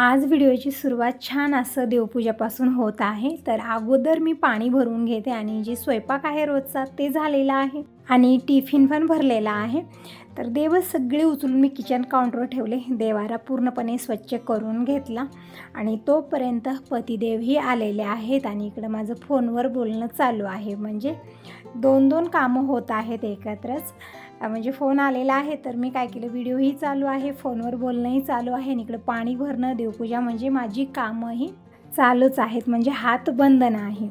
आज व्हिडिओची सुरुवात छान असं देवपूजापासून होत आहे. तर अगोदर मी पाणी भरून घेते आणि जे स्वयंपाक आहे रोजचा ते झालेला आहे आणि टिफिन पण भरलेला आहे. तर देव सगळे उचलून मी किचन काउंटरवर ठेवले. देवारा पूर्णपणे स्वच्छ करून घेतला आणि तोपर्यंत पतिदेवही आलेले आहेत आणि इकडं माझं फोनवर बोलणं चालू आहे. म्हणजे दोन दोन कामं होत आहेत एकत्रच. म्हणजे फोन आलेला आहे तर मी काय केलं व्हिडिओही चालू आहे फोनवर बोलणंही चालू आहे आणि इकडं पाणी भरणं देवपूजा म्हणजे माझी कामंही चालूच आहेत म्हणजे हात बंद नाही.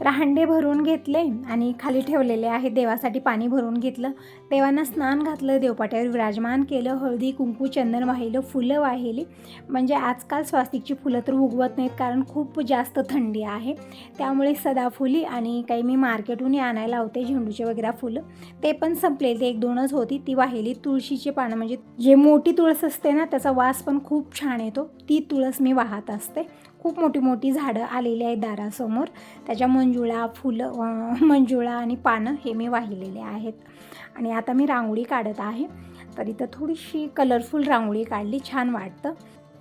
तर हंडे भरून घेतले आणि खाली ठेवलेले आहे. देवासाठी पाणी भरून घेतलं. देवांना स्नान घातलं. देवपाट्यावर विराजमान केलं. हळदी कुंकू चंदन वाहिलं. फुलं वाहिली. म्हणजे आजकाल स्वास्तिकची फुलं तर उगवत नाहीत कारण खूप जास्त थंडी आहे. त्यामुळे सदाफुली आणि काही मी मार्केटहून आणायला होते झेंडूचे वगैरे फुलं. ते पण संपलेले. ते एक दोनच होती. ती वाहिली तुळशीचे पानं. म्हणजे जे मोठी तुळस असते ना त्याचा वास पण खूप छान येतो. ती तुळस मी वाहत असते. खूप मोठी मोठी झाडं आलेली आहेत दारासमोर. त्याच्या मंजुळा फुलं मंजुळा आणि पानं हे मी वाहिलेले आहेत. आणि आता मी रांगोळी काढत आहे. तर इथं थोडीशी कलरफुल रांगोळी काढली छान वाटतं.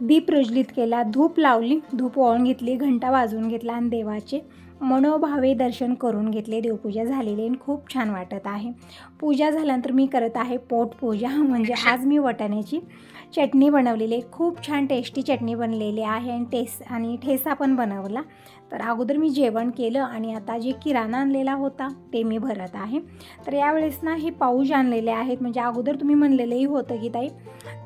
दीप प्रज्वलित केला धूप लावली धूप ओळून घेतली घंटा वाजवून घेतला आणि देवाचे मनोभावे दर्शन करून घेतले. देवपूजा झालेली आणि खूप छान वाटत आहे. पूजा झाल्यानंतर मी करत आहे पोटपूजा. म्हणजे आज मी वटाण्याची चटणी बनवलेली आहे. खूप छान टेस्टी चटणी बनलेली आहे आणि टेस आणि ठेसा पण बनवला. तर अगोदर मी जेवण केलं आणि आता जे किराणा आणलेला होता ते मी भरत आहे. तर यावेळेस ना हे पाऊज आणलेले आहेत. म्हणजे अगोदर तुम्ही म्हणलेलंही होतं की ताई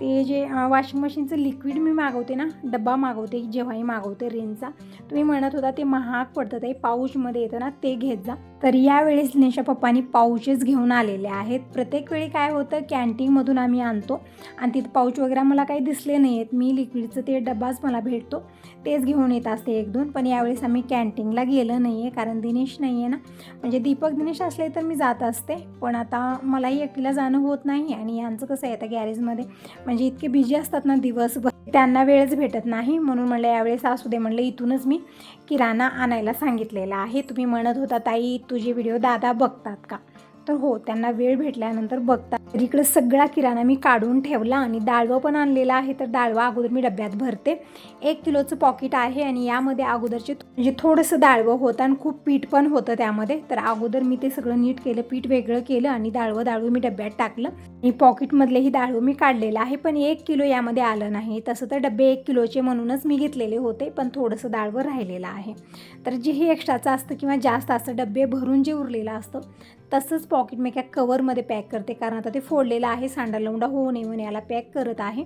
ते जे वॉशिंग मशीनचं लिक्विड मी मागवते ना डब्बा मागवते जेव्हाही मागवते रेनचा तुम्ही म्हणत होता ते महाग पडतं ताई पाऊचमध्ये येतं ना ते घेत जा. तर यावेळेस लिनेशा पप्पानी पाऊचेस घेऊन आलेले आहेत. प्रत्येक वेळी काय होतं कॅन्टीनमधून आम्ही आणतो आणि तिथं पाऊच वगैरे मला काही दिसले नाही आहेत मी लिक्विडचं ते डब्बाच मला भेटतो. तेच घेऊन येत असते एक दोन पण यावेळेस आम्ही कॅन्टीनला गेलं नाही आहे कारण दिनेश नाही आहे ना. म्हणजे दीपक दिनेश असले तर मी जात असते पण आता मलाही एकटीला जाणं होत नाही आणि यांचं कसं आहे आता गॅरेजमध्ये. म्हणजे इतके बिझी असतात ना दिवसभर. त्यांना वेळच भेटत नाही म्हणून म्हणलं यावेळेस असू दे म्हणलं इथूनच मी किराणा आणायला सांगितलेला आहे. तुम्ही म्हणत होता ताई तुझे व्हिडिओ दादा बघतात का? तर हो त्यांना वेळ भेटल्यानंतर बघतात. तर इकडं सगळा किराणा मी काढून ठेवला आणि डाळवं पण आणलेला आहे. तर डाळवा अगोदर मी डब्यात भरते. एक किलोचं पॉकेट आहे आणि यामध्ये अगोदरचे म्हणजे थोडंसं डाळवं होतं आणि खूप पीठ पण होतं त्यामध्ये. तर अगोदर मी ते सगळं नीट केलं पीठ वेगळं केलं आणि डाळवं डाळवं मी डब्यात टाकलं. आणि पॉकेटमधलेही डाळवं मी काढलेलं आहे पण एक किलो यामध्ये आलं नाही. तसं तर डबे एक किलोचे म्हणूनच मी घेतलेले होते पण थोडंसं डाळवं राहिलेलं आहे. तर जे हे एक्स्ट्राचं असतं किंवा जास्त असतं डबे भरून जे उरलेलं असतं तसंच पॉकेट मी एका कवरमध्ये पॅक करते. कारण आता ते फोडलेलं आहे सांडा लवंडा होऊ नये म्हणून याला पॅक करत आहे.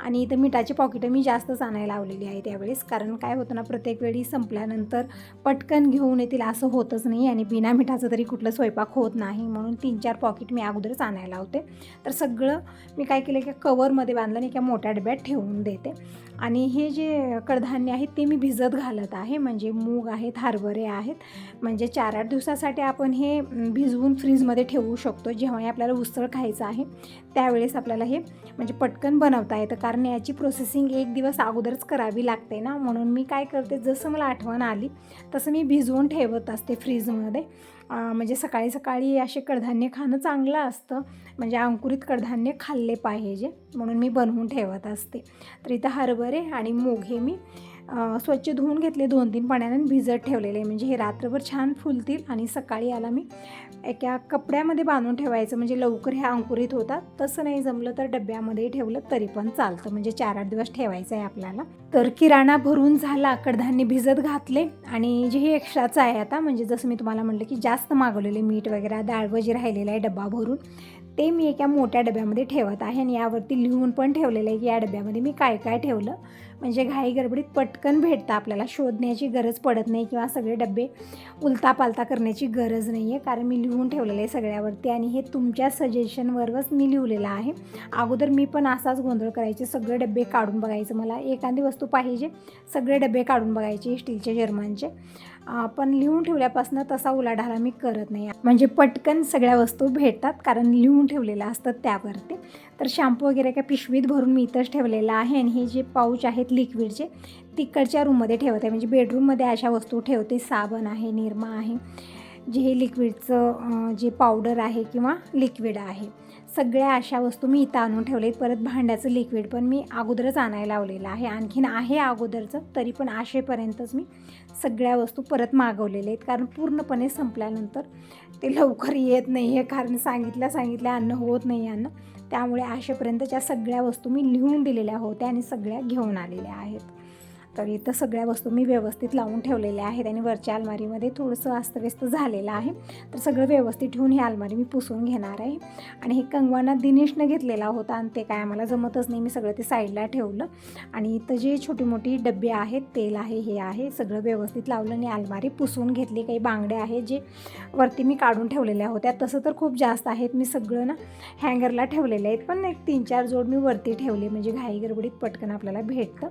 आणि इथं मिठाची पॉकेटं मी जास्तच आणायला लावलेली आहे त्यावेळेस. कारण काय होतं ना प्रत्येक वेळी संपल्यानंतर पटकन घेऊन येतील असं होतच नाही. आणि बिना मिठाचं तरी कुठलं स्वयंपाक होत नाही. म्हणून तीन चार पॉकेट मी अगोदरच आणायला लावते. तर सगळं मी काय केलं की कवरमध्ये बांधलं आणि एका मोठ्या डब्यात ठेवून देते. आणि हे जे कडधान्य आहेत ते मी भिजत घालत आहे. म्हणजे मूग आहेत हरभरे आहेत. म्हणजे चार आठ दिवसासाठी आपण हे भिजवून ठेवून फ्रीजमध्ये ठेवू शकतो जेव्हाही आपल्याला उसळ खायचं आहे त्यावेळेस आपल्याला हे म्हणजे पटकन बनवता येतं. कारण याची प्रोसेसिंग एक दिवस अगोदरच करावी लागते ना. म्हणून मी काय करते जसं मला आठवण आली तसं मी भिजवून ठेवत असते फ्रीजमध्ये. म्हणजे सकाळी सकाळी असे कडधान्य खाणं चांगलं असतं. म्हणजे अंकुरित कडधान्य खाल्ले पाहिजे. म्हणून मी बनवून ठेवत असते. तर इथं हरभरे आणि मूग हे मी स्वच्छ धुवून घेतले दोन तीन पाण्याने भिजत ठेवलेले. म्हणजे हे रात्रभर छान फुलतील आणि सकाळी याला मी एका कपड्यामध्ये बांधून ठेवायचं. म्हणजे लवकर हे अंकुरित होतात. तसं नाही जमलं तर डब्यामध्ये ठेवलं तरी पण चालतं. म्हणजे चार आठ दिवस ठेवायचं आहे आपल्याला. तर किराणा भरून झाला कडधान्य भिजत घातले आणि जे हे एक्स्ट्राचं आहे आता म्हणजे जसं मी तुम्हाला म्हटलं की जास्त मागवलेले मीठ वगैरे डाळ वजी राहिलेलं आहे डब्बा भरून ते मी एका मोठ्या डब्यामध्ये ठेवत आहे आणि यावरती लिहून पण ठेवलेलं आहे की या डब्यामध्ये मी काय काय ठेवलं. म्हणजे घाई गडबडीत पटकन भेटतं आपल्याला शोधण्याची गरज पडत नाही किंवा सगळे डबे उलता पालता करण्याची गरज नाही आहे कारण मी लिहून ठेवलेलं आहे सगळ्यावरती आणि हे तुमच्या सजेशनवरच मी लिहिलेलं आहे. अगोदर मी पण असाच गोंधळ करायचे सगळे डबे काढून बघायचं. मला एखादी वस्तू पाहिजे सगळे डबे काढून बघायचे स्टीलचे जर्मनचे. आपण लिहून ठेवल्यापासून तसा उलाढाला मी करत नाही. म्हणजे पटकन सगळ्या वस्तू भेटतात कारण लिहून ठेवलेलं असतं त्यावरती. तर शॅम्पू वगैरे काय पिशवीत भरून मी इथंच ठेवलेलं आहे आणि हे जे पाऊच आहेत लिक्विडचे तिकडच्या रूममध्ये ठेवत आहे. म्हणजे बेडरूममध्ये अशा वस्तू ठेवते. साबण आहे निरमा आहे जे हे लिक्विडचं जे पावडर आहे किंवा लिक्विड आहे. सगळ्या अशा वस्तू मी इथं आणून ठेवलेत. परत भांड्याचं लिक्विड पण मी अगोदरच आणायला लावलेलं आहे. आणखीन आहे अगोदरचं तरी पण आशेपर्यंतच मी सगळ्या वस्तू परत मागवलेल्या आहेत. कारण पूर्णपणे संपल्यानंतर ते लवकर येत नाही आहे कारण सांगितल्या सांगितल्या अन्न होत नाही अन्न. त्यामुळे आशेपर्यंतच्या सगळ्या वस्तू मी लिहून दिलेल्या होत्या आणि सगळ्या घेऊन आलेल्या आहेत. तर इथं सगळ्या वस्तू मी व्यवस्थित लावून ठेवलेल्या आहेत आणि वरच्या अलमारीमध्ये थोडंसं अस्तव्यस्त झालेलं आहे. तर सगळं व्यवस्थित ठेवून ही अलमारी मी पुसून घेणार आहे. आणि हे कंगवाना दिनेशनं घेतलेला होता आणि ते काय आम्हाला जमतच नाही मी सगळं ते साईडला ठेवलं. आणि इथं जे छोटी मोठी डबे आहेत तेल आहे हे आहे सगळं व्यवस्थित लावलं आणि अलमारी पुसून घेतली. काही बांगड्या आहेत जे वरती मी काढून ठेवलेल्या होत्या. तसं तर खूप जास्त आहेत मी सगळं ना हँगरला ठेवलेले आहेत. पण एक तीन चार जोड मी वरती ठेवले म्हणजे घाई गडबडीत पटकन आपल्याला भेटतं.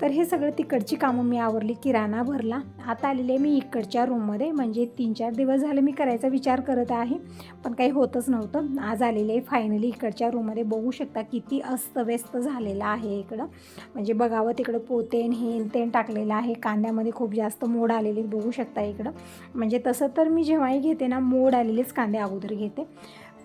तर हे सगळं तिकडची कामं मी आवरली किराणा भरला. आता आलेले आहे मी इकडच्या रूममध्ये म्हणजे तीन चार दिवस झाले मी करायचा विचार करत आहे पण काही होतच नव्हतं. आज आलेले आहे फायनली इकडच्या रूममध्ये बघू शकता किती अस्तव्यस्त झालेलं आहे इकडं. म्हणजे बघावं तिकडं पोतेन हेन तेन टाकलेलं आहे कांद्यामध्ये खूप जास्त मोड आलेले बघू शकता इकडं. म्हणजे तसं तर मी जेव्हाही घेते ना मोड आलेलेच कांदे अगोदर घेते.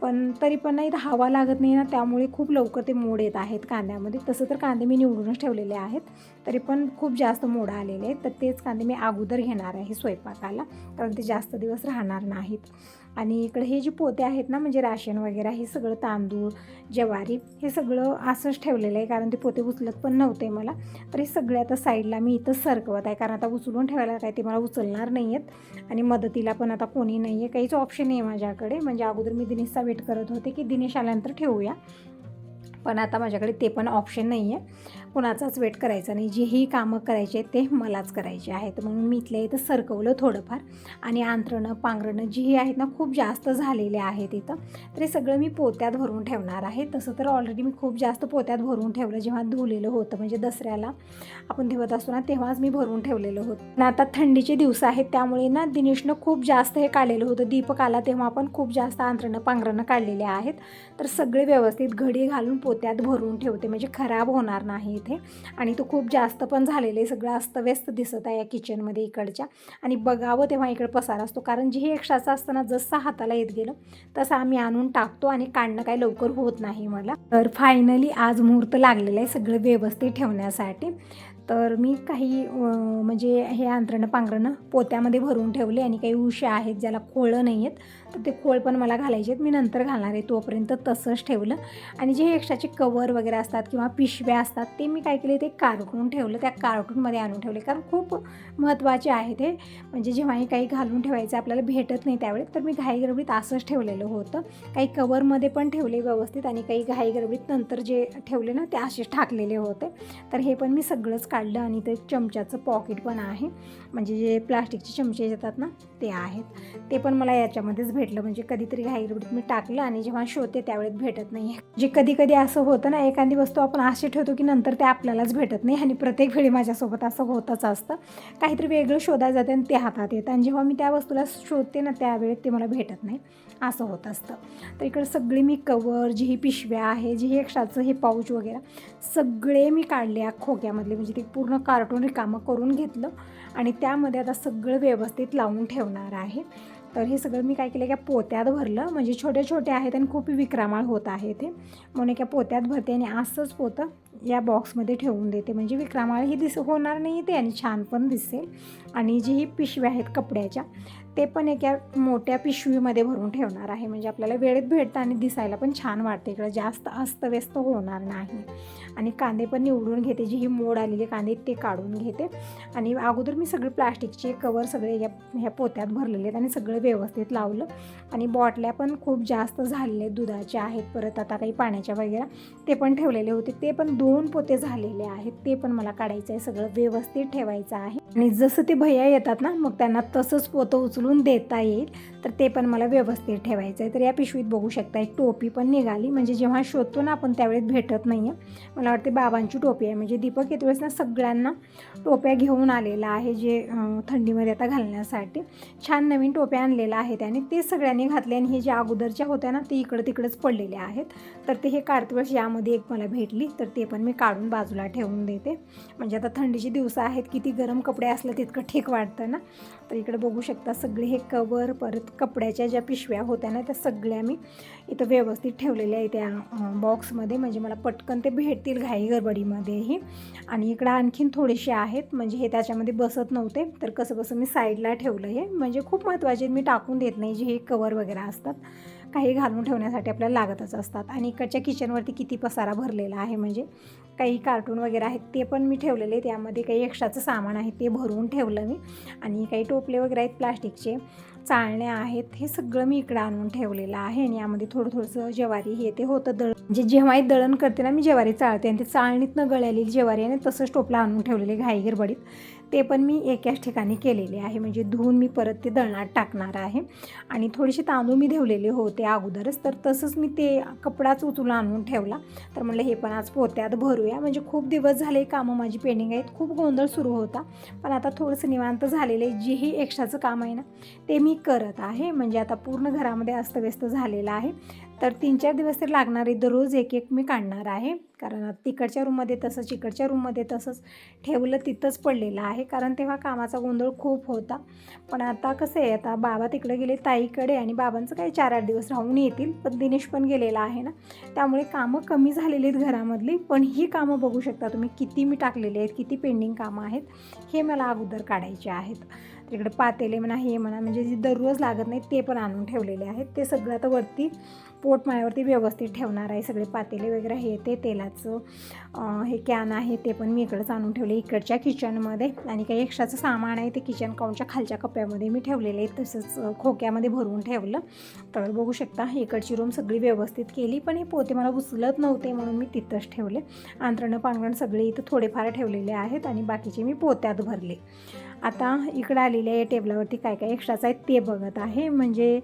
पण तरी पण नाही धावा हवा लागत नाही ना त्यामुळे खूप लवकर ते मोड येत आहेत कांद्यामध्ये. तसं तर कांदे मी निवडूनच ठेवलेले आहेत. तरी पण खूप जास्त मोड आलेले आहेत. तर तेच कांदे मी अगोदर घेणार आहे स्वयंपाकाला कारण ते जास्त दिवस राहणार नाहीत. आणि इकडे हे जे पोते आहेत ना म्हणजे राशन वगैरे हे सगळं तांदूळ ज्वारी हे सगळं असंच ठेवलेलं आहे कारण ते पोते उचलत पण नव्हते मला. तर हे सगळे आता साईडला मी इथं सरकवत आहे कारण आता उचलून ठेवायला काय ते मला उचलणार नाही आहेत आणि मदतीला पण आता कोणी नाही आहे काहीच ऑप्शन नाही आहे माझ्याकडे. म्हणजे अगोदर मी दिनेशचा वेट करत होते की दिनेश आल्यानंतर ठेवूया. पण आता माझ्याकडे ते पण ऑप्शन नाही आहे कुणाचाच वेट करायचा नाही. जेही कामं करायचे आहेत ते मलाच करायचे आहेत. म्हणून मी इथल्या इथं सरकवलं थोडंफार. आणि आंथरणं पांघरणं जी आहेत ना खूप जास्त झालेले आहेत इथं. तर हे सगळं मी पोत्यात भरून ठेवणार आहे. तसं तर ऑलरेडी मी खूप जास्त पोत्यात भरून ठेवलं. जेव्हा धुलेलं होतं म्हणजे दसऱ्याला आपण ठेवत असतो ना तेव्हाच मी भरून ठेवलेलं होतं. ना आता थंडीचे दिवस आहेत त्यामुळे ना दिनेशनं खूप जास्त हे काढलेलं होतं. दीपक आला तेव्हा आपण खूप जास्त आंथरणं पांघरणं काढलेले आहेत. तर सगळे व्यवस्थित घडी घालून पोत्यात भरून ठेवते म्हणजे खराब होणार नाही इथे. आणि तो खूप जास्त पण झालेलं आहे सगळं अस्तव्यस्त दिसत आहे या किचनमध्ये इकडच्या. आणि बघावं तेव्हा इकडे पसार असतो कारण जे हे एक्स्ट्राचं असताना जसा जसं हाताला येत गेलं तसं आम्ही आणून टाकतो आणि काढणं काही लवकर होत नाही मला. तर फायनली आज मुहूर्त लागलेलं आहे सगळं व्यवस्थित ठेवण्यासाठी. तर मी काही म्हणजे हे अंतरणं पांघरणं पोत्यामध्ये भरून ठेवले आणि काही उशा आहेत ज्याला खोळं नाही आहेत तर ते खोळ पण मला घालायचे आहेत. मी नंतर घालणार आहे तोपर्यंत तसंच ठेवलं. आणि जे एक्स्ट्राचे कवर वगैरे असतात किंवा पिशव्या असतात ते मी काय केले ते कार्टून ठेवलं त्या कार्टूनमध्ये आणून ठेवले. कारण खूप महत्त्वाचे आहे ते म्हणजे जेव्हाही काही घालून ठेवायचं आपल्याला भेटत नाही त्यावेळेस तर मी घाईगडबडीत असंच ठेवलेलं होतं. काही कवरमध्ये पण ठेवले व्यवस्थित आणि काही घाईगडबडीत नंतर जे ठेवले ना ते असेच टाकलेले होते. तर हे पण मी सगळंच काढलं आणि ते चमच्याचं पॉकेट पण आहे. म्हणजे जे प्लास्टिकचे चमचे येतात ना ते आहेत. ते पण मला याच्यामध्येच भेटलं. म्हणजे कधीतरी घाई मी टाकलं आणि जेव्हा शोधते त्यावेळेस भेटत नाही जे कधी कधी असं होतं ना एखादी वस्तू आपण अशी ठेवतो की नंतर ते आपल्यालाच भेटत नाही आणि प्रत्येक वेळी माझ्यासोबत असं होतच असतं. काहीतरी वेगळं शोधायला जाते आणि ते हातात येतं आणि जेव्हा मी त्या वस्तूला शोधते ना त्यावेळेस ते मला भेटत नाही. असं होत असतं. तर इकडे सगळी मी कवर जी ही पिशव्या आहे जी हे एक्स्ट्राचं हे पाऊच वगैरे सगळे मी काढले या खोक्यामधले. म्हणजे ते पूर्ण कार्टून रिकामं करून घेतलं आणि त्यामध्ये आता सगळं व्यवस्थित लावून ठेवणार आहे. तर हे सगळं मी काय केलं की पोत्यात भरलं. म्हणजे छोटे छोटे आहेत आणि खूप विक्रमाळ होत आहे ते म्हणून एका पोत्यात भरते आणि असंच पोतं. या बॉक्समध्ये ठेवून देते. म्हणजे विक्रमाळ ही दिस होणार नाही ते आणि छान पण दिसेल. आणि जी ही पिशव्या आहेत कपड्याच्या ते पण एका मोठ्या पिशवीमध्ये भरून ठेवणार आहे. म्हणजे आपल्याला वेळेत भेटतं आणि दिसायला पण छान वाटते. इकडं जास्त अस्तव्यस्त होणार नाही. आणि कांदे पण निवडून घेते. जी ही मोड आलेले कांदे ते काढून घेते. आणि अगोदर मी सगळे प्लास्टिकचे कवर सगळे या ह्या पोत्यात भरलेले आहेत आणि सगळं व्यवस्थित लावलं. आणि बॉटल्या पण खूप जास्त झालेले आहेत. दुधाच्या आहेत परत आता काही पाण्याच्या वगैरे ते पण ठेवलेले होते. ते पण दोन दोन पोते झालेले आहेत ते पण मला काढायचं आहे सगळं व्यवस्थित ठेवायचं आहे. आणि जसं ते भैया येतात ना मग त्यांना तसंच पोतं उचलून देता येईल. तर ते पण मला व्यवस्थित ठेवायचं आहे तर या पिशवीत बघू शकता एक टोपी पण निघाली. म्हणजे जेव्हा शोधतो ना आपण त्यावेळेस भेटत नाही आहे मला वाटते बाबांची टोपी आहे. म्हणजे दीपक येत वेळेस ना सगळ्यांना टोप्या घेऊन आलेला आहे जे थंडीमध्ये आता घालण्यासाठी. छान नवीन टोप्या आणलेल्या आहेत आणि ते सगळ्यांनी घातले आणि हे जे अगोदरच्या होत्या ना ते इकडं तिकडंच पडलेले आहेत. तर ते हे काढते वेळेस यामध्ये एक मला भेटली. तर ते पण मी काढून बाजूला ठेवून देते. म्हणजे आता थंडीचे दिवस आहेत किती गरम कपडे असलं तितकं ठीक वाटतं ना. तर इकडे बघू शकता सगळे हे कवर परत कपड्याच्या ज्या पिशव्या होत्या ना त्या सगळ्या मी इथं व्यवस्थित ठेवलेल्या आहे त्या बॉक्समध्ये म्हणजे मला पटकन ते भेटतील घाई गडबडीमध्येही. आणि इकडं आणखीन थोडेसे आहेत म्हणजे हे त्याच्यामध्ये बसत नव्हते. तर कसं बसं मी साईडला ठेवलं हे. म्हणजे खूप महत्त्वाचे मी टाकून देत नाही जे हे कवर वगैरे असतात. काही घालून ठेवण्यासाठी आपल्याला लागतच असतात. आणि इकडच्या किचनवरती किती पसारा भरलेला आहे म्हणजे काही कार्टून वगैरे आहेत ते पण मी ठेवलेले त्यामध्ये काही एक्स्ट्राचं सामान आहे ते भरून ठेवलं मी. आणि काही टोपले वगैरे आहेत प्लास्टिकचे. चाळण्या आहेत हे सगळं मी इकडं आणून ठेवलेलं आहे. आणि यामध्ये थोडं थोडंसं ज्वारी हे ते होतं दळ म्हणजे जेव्हाही दळण करते ना मी ज्वारी चाळते. आणि ते चाळणीतनं गळालेली ज्वारी आणि तसंच टोपला आणून ठेवलेले घाई गडबडीत ते पण मी एकाच ठिकाणी केलेले आहे. म्हणजे धुवून मी परत ते दळणात टाकणार आहे. आणि थोडेसे तांदूळ मी ठेवलेले होते अगोदरच. तर तसंच मी ते कपडाच उचलून आणून ठेवला. तर म्हणलं हे पण आज पोत्यात भरूया. म्हणजे खूप दिवस झाले कामं माझी पेंडिंग आहेत. खूप गोंधळ सुरू होता. पण आता थोडंसं निवांत झालेलं आहे. जेही एक्स्ट्राचं काम आहे ना ते मी करत आहे. म्हणजे आता पूर्ण घरामध्ये अस्तव्यस्त झालेलं आहे. तर तीन चार दिवस तर लागणार आहे. दररोज एक एक मी काढणार आहे. कारण तिकडच्या रूममध्ये तसंच इकडच्या रूममध्ये तसंच ठेवलं तिथंच पडलेलं आहे. कारण तेव्हा कामाचा गोंधळ खूप होता. पण आता कसं आहे आता बाबा तिकडे गेले ताईकडे आणि बाबांचं काही चार आठ दिवस राहून येतील पण दिनेश पण गेलेला आहे ना. त्यामुळे कामं कमी झालेली आहेत घरामधली. पण ही कामं बघू शकता तुम्ही किती मी टाकलेली आहेत किती पेंडिंग कामं आहेत हे मला अगोदर काढायचे आहेत. तिकडे पातेले म्हणा हे म्हणा म्हणजे जे दररोज लागत नाही ते पण आणून ठेवलेले आहेत. ते सगळं आता वरती पोट माळ्यावरती व्यवस्थित ठेवणार आहे. सगळे पातेले वगैरे हे ते तेलाचं हे कॅन आहे ते पण मी इकडंच आणून ठेवले इकडच्या किचनमध्ये. आणि काही एक्स्ट्राचं सामान आहे ते किचन काउंटच्या खालच्या कप्प्यामध्ये मी ठेवलेले आहे तसंच खोक्यामध्ये भरून ठेवलं. तर बघू शकता इकडची रूम सगळी व्यवस्थित केली. पण हे पोते मला उचलत नव्हते म्हणून मी तिथंच ठेवले. आंतरणं पांगरण सगळे इथं थोडेफार ठेवलेले आहेत आणि बाकीचे मी पोत्यात भरले. आता इकडं आलेले आहे टेबलावरती काय काय एक्स्ट्राचं आहे ते बघत आहे. म्हणजे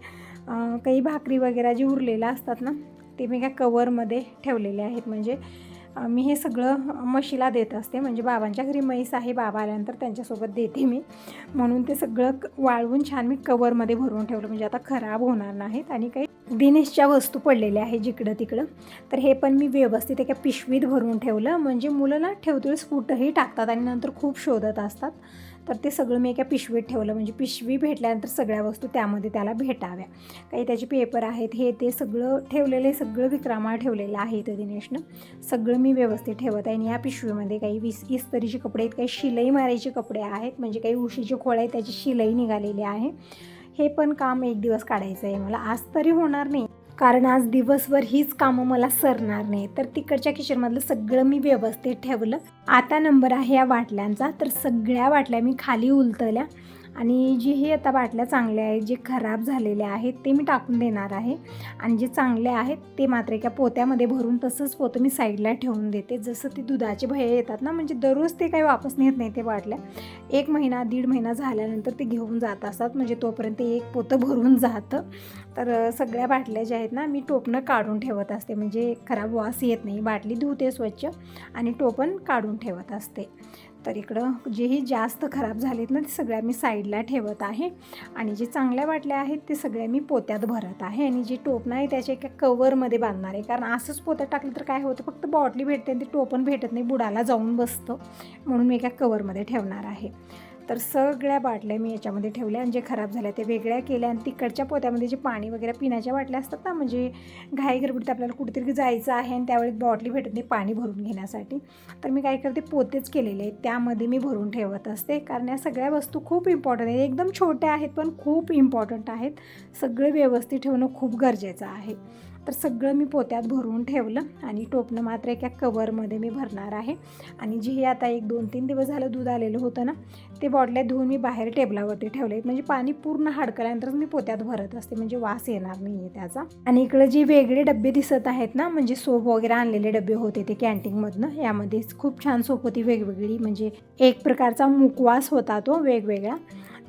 काही भाकरी वगैरे जे उरलेलं असतात ना ते मी काय कवरमध्ये ठेवलेले आहेत. म्हणजे मी हे सगळं म्हशीला देत असते. म्हणजे बाबांच्या घरी म्हैस आहे बाबा आल्यानंतर त्यांच्यासोबत देते मी. म्हणून ते सगळं क- वाळवून छान मी कवरमध्ये भरून ठेवलं. म्हणजे आता खराब होणार नाहीत आणि काही दिनेशच्या वस्तू पडलेल्या आहे जिकडं तिकडं. तर हे पण मी व्यवस्थित एका पिशवीत भरून ठेवलं. म्हणजे मुलं ना ठेवतेवेळेस कुठंही टाकतात आणि नंतर खूप शोधत असतात. तर ते सगळं मी एका पिशवीत ठेवलं. म्हणजे पिशवी भेटल्यानंतर सगळ्या वस्तू त्यामध्ये त्याला भेटाव्या. काही त्याचे पेपर आहेत हे ते सगळं ठेवलेले सगळं विक्रामा ठेवलेलं आहे इथं दिनेशनं. सगळं मी व्यवस्थित ठेवत आहे. आणि या पिशवीमध्ये काही वीस इस्तरीचे कपडे आहेत. काही शिलाई मारायचे कपडे आहेत. म्हणजे काही उशीचे खोळ आहेत. त्याची शिलाई निघालेली आहे. हे पण काम एक दिवस काढायचं आहे. मला आज तरी होणार नाही. कारण आज दिवसभर हीच कामं मला सरणार नाही तर तिकडच्या किचनमधलं सगळं मी व्यवस्थित ठेवलं. आता नंबर आहे या बाटल्यांचा तर सगळ्या बाटल्या मी खाली उलतल्या. आणि जे हे आता बाटल्या चांगल्या आहेत जे खराब झालेल्या आहेत ते मी टाकून देणार आहे. आणि जे चांगले आहेत ते मात्र एका पोत्यामध्ये भरून तसंच पोतं मी साईडला ठेवून देते. जसं ते दुधाचे भय येतात ना म्हणजे दररोज ते काही वापस नेत नाही ते बाटल्या. एक महिना दीड महिना झाल्यानंतर ते घेऊन जात असतात. म्हणजे तोपर्यंत एक पोतं भरून जातं. तर सगळ्या बाटल्या ज्या आहेत ना मी टोपणं काढून ठेवत असते. म्हणजे खराब वास येत नाही. बाटली धुते स्वच्छ आणि टोपण काढून ठेवत असते. तर इकडं जेही जास्त खराब झालेत ना ते सगळ्या मी साईडला ठेवत आहे. आणि जे चांगल्या बाटल्या आहेत ते सगळ्या मी पोत्यात भरत आहे. आणि जे टोपणं आहे त्याच्या एका कवरमध्ये बांधणार आहे. कारण असंच पोत्यात टाकलं तर काय होतं फक्त बॉटली भेटते आणि ते टोपण भेटत नाही बुडाला जाऊन बसतं. म्हणून मी एका कवरमध्ये ठेवणार आहे. तर सगळ्या बाटल्या मी याच्यामध्ये ठेवल्या आणि जे खराब झाल्या ते वेगळ्या केल्या आणि तिकडच्या पोत्यामध्ये जे पाणी वगैरे पिण्याच्या बाटल्या असतात ना म्हणजे घाई गडबडीत आपल्याला कुठेतरी जायचं आहे आणि त्यावेळी बॉटली भेटत नाही पाणी भरून घेण्यासाठी. तर मी काय करते पोतेच केलेले आहेत. त्यामध्ये मी भरून ठेवत असते. कारण या सगळ्या वस्तू खूप इम्पॉर्टंट आहेत. एकदम छोट्या आहेत पण खूप इम्पॉर्टंट आहेत. सगळे व्यवस्थित ठेवणं खूप गरजेचं आहे. तर सगळं मी पोत्यात भरून ठेवलं आणि टोपणं मात्र एका कवरमध्ये मी भरणार आहे. आणि जे हे आता एक दोन तीन दिवस झालं दूध आलेलं होतं ना ते बॉटल्या धुवून मी बाहेर टेबलावरती ठेवले म्हणजे पाणी पूर्ण हाडकल्यानंतरच मी पोत्यात भरत असते म्हणजे वास येणार नाही आहे त्याचा. आणि इकडे जे वेगळे डबे दिसत आहेत ना म्हणजे सोप वगैरे आणलेले डबे होते ते कॅन्टीनमधनं यामध्ये खूप छान सोप होती वेगवेगळी म्हणजे एक प्रकारचा मुकवास होता तो वेगवेगळा.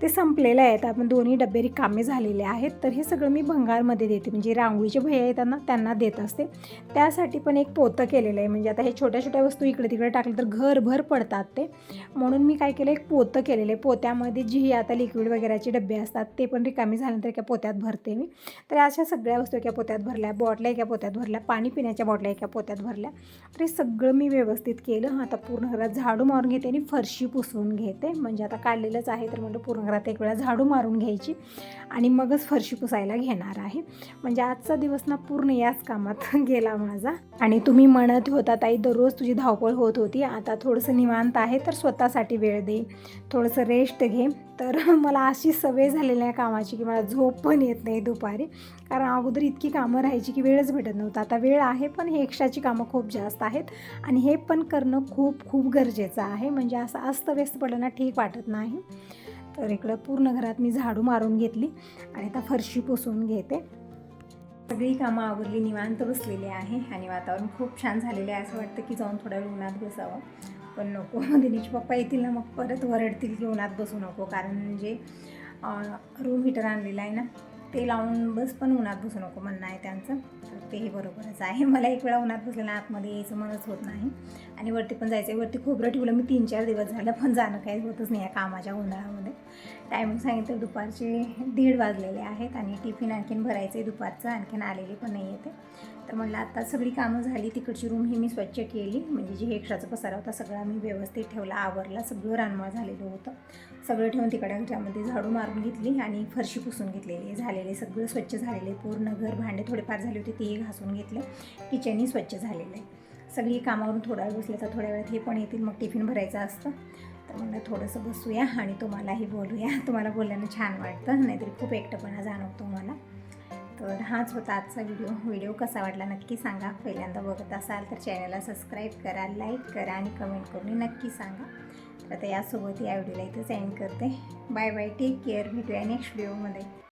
ते संपलेले आहेत. आपण दोन्ही डबे रिकामे झालेले आहेत. तर हे सगळं मी भंगारमध्ये देते. म्हणजे रांगोळीचे भैया येतात त्यांना त्यांना देत असते. त्यासाठी पण एक पोतं केलेलं आहे. म्हणजे आता हे छोट्या छोट्या वस्तू इकडे तिकडे टाकलं तर घरभर पडतात ते. म्हणून मी काय केलं एक पोतं केलेलं आहे. पोत्यामध्ये जी आता लिक्विड वगैरेचे डबे असतात ते पण रिकामी झाल्यानंतर एका पोत्यात भरते मी. तर अशा सगळ्या वस्तू एका पोत्यात भरल्या. बॉटल्या एका पोत्यात भरल्या. पाणी पिण्याच्या बॉटल्या एका पोत्यात भरल्या. तर हे सगळं मी व्यवस्थित केलं. आता पूर्ण घरात झाडू मारून घेते आणि फरशी पुसून घेते. म्हणजे आता काढलेलंच आहे तर म्हणलं पूर्ण घरात एक वेळा झाडू मारून घ्यायची आणि मगच फरशी पुसायला घेणार आहे. म्हणजे आजचा दिवस ना पूर्ण याच कामात गेला माझा. आणि तुम्ही म्हणत होता ताई दररोज तुझी धावपळ होत होती. आता थोडंसं निवांत आहे तर स्वतःसाठी वेळ दे. थोडंसं रेस्ट घे. तर मला अशी सवय झालेली आहे कामाची की मला झोप पण येत नाही दुपारी. कारण अगोदर इतकी कामं राहायची की वेळच भेटत नव्हता. आता वेळ आहे पण हे एक्स्ट्राची कामं खूप जास्त आहेत. आणि हे पण करणं खूप खूप गरजेचं आहे. म्हणजे असं अस्तव्यस्त पडलं ना ठीक वाटत नाही. तर इकडं पूर्ण घरात मी झाडू मारून घेतली आणि आता फरशी पुसून घेते. सगळी कामं आवरली निवांत बसलेली आहे आणि वातावरण खूप छान झालेले आहे. असं वाटतं की जाऊन थोड्या वेळ उन्हात बसावं. पण नको दिनेश पप्पा येतील ना मग परत वरडतील की उन्हात बसू नको. कारण जे रूम हिटर आणलेला आहे ना ते लावून बस पण उन्हात बसू नको म्हणणं आहे त्यांचं. तर तेही बरोबरच आहे. मला एक वेळा उन्हात बसलेलं आतमध्ये यायचं मनच होत नाही. आणि वरती पण जायचं आहे वरती खोबरं ठेवलं मी तीन चार दिवस झालं पण जाणं काही होतच नाही आहे कामाच्या उन्हाळ्यामध्ये टायमिंग सांगितलं दुपारचे दीड वाजलेले आहेत आणि टिफिन आणखीन भरायचं आहे दुपारचं आणखीन आलेले पण नाही येते. तर म्हटलं आता सगळी कामं झाली तिकडची रूम ही मी स्वच्छ केली. म्हणजे जे एक्स्ट्राचा पसारा होता सगळा मी व्यवस्थित ठेवला आवरला सगळं रानमळ झालेलं होतं. सगळं ठेवून तिकडे घरामध्ये झाडू मारून घेतली आणि फरशी पुसून घेतलेली. झालेले सगळं स्वच्छ झालेले पूर्ण घर भांडे थोडेफार झाले होते तेही घासून घेतले. किचनही स्वच्छ झालेलं आहे. सगळी कामावरून थोडा वेळ बसले तर थोड्या वेळात हे पण येतील मग टिफिन भरायचं असतं. तर म्हणलं थोडंसं बसूया आणि तुम्हालाही बोलूया. तुम्हाला बोलल्यानं छान वाटतं नाहीतरी खूप एकटंपणा जाणवतो मला. तर हाच होता आजचा व्हिडिओ व्हिडिओ कसा वाटला नक्की सांगा. पहिल्यांदा बघत असाल तर चॅनलला सबस्क्राईब करा लाईक करा आणि कमेंट करून नक्की सांगा. तर आता यासोबत या व्हिडिओला इथंच एंड करते. बाय बाय टेक केअर भेटूया नेक्स्ट व्हिडिओमध्ये